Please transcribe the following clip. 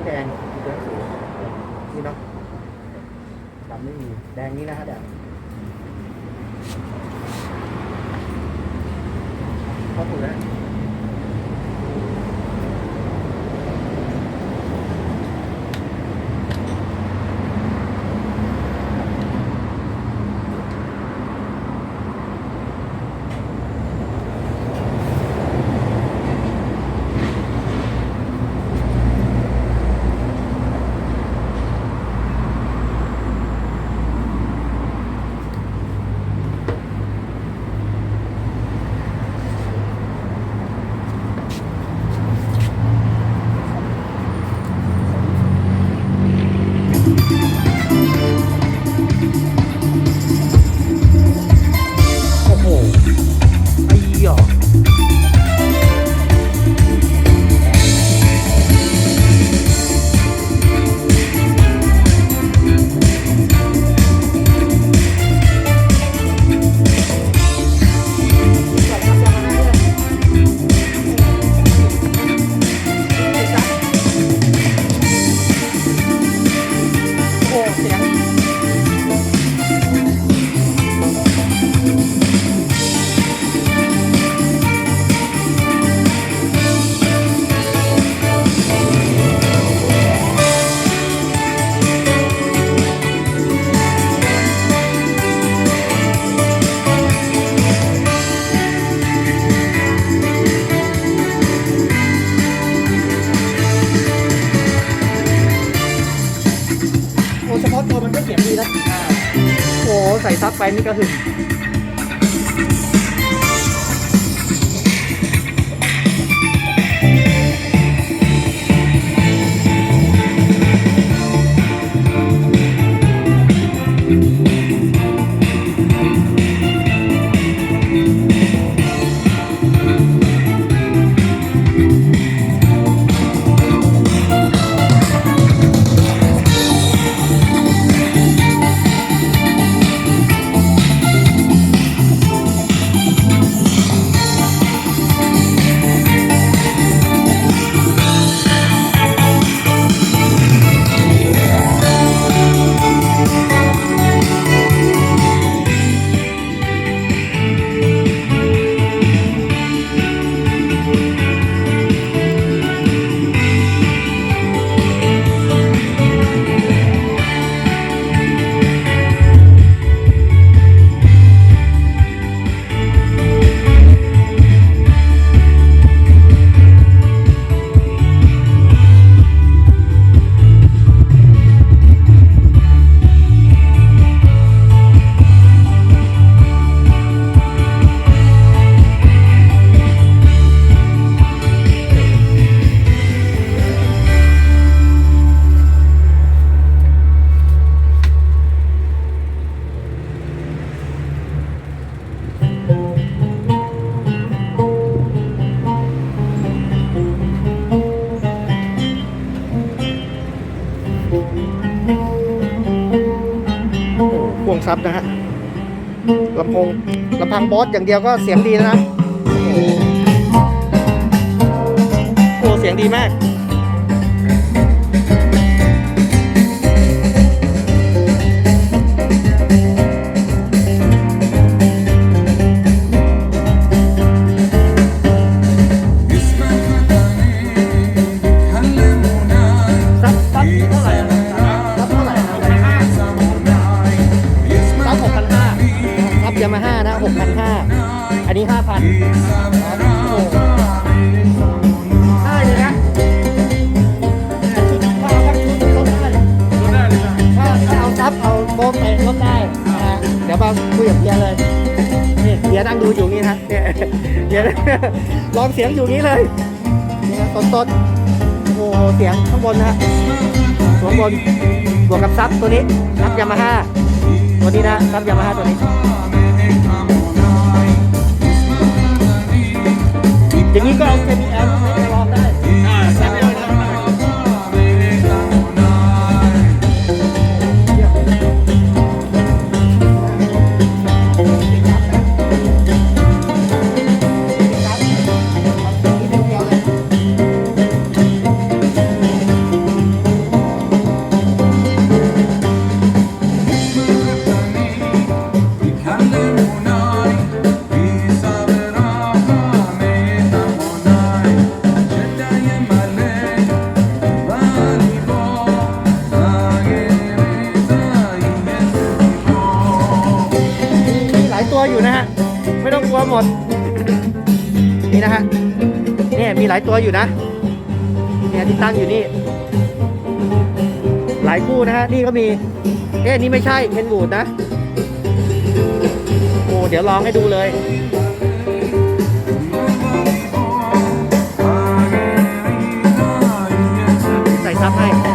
ี่แดงมีตัวหนังสือนี่เนาะดำไม่มีแดงนี้นะฮะแดงเขาถูกแล้ว ใส่ซับไปนี่ก็หึง ซับนะฮะลำโพงลำพังบอสอย่างเดียวก็เสียงดีนะ ลองเสียงอยู่นี้เลยนี่นะต้นๆโอ้โหเสียงข้างบนนะฮะข้างบนบวกกับซับตัวนี้ซับยามาฮ่าตัวนี้นะซับยามาฮ่าตัวนี้อย่างนี้ก็เอา KPM ไปลอล หมด นี่นะฮะเนี่ยมีหลายตัวอยู่นะเนี่ยที่ตั้งอยู่นี่ หลายคู่นะฮะนี่ก็มีเอ๊ะนี่ไม่ใช่เคนบูดนะโอ้เดี๋ยวลองให้ดูเลยใส่ซับให้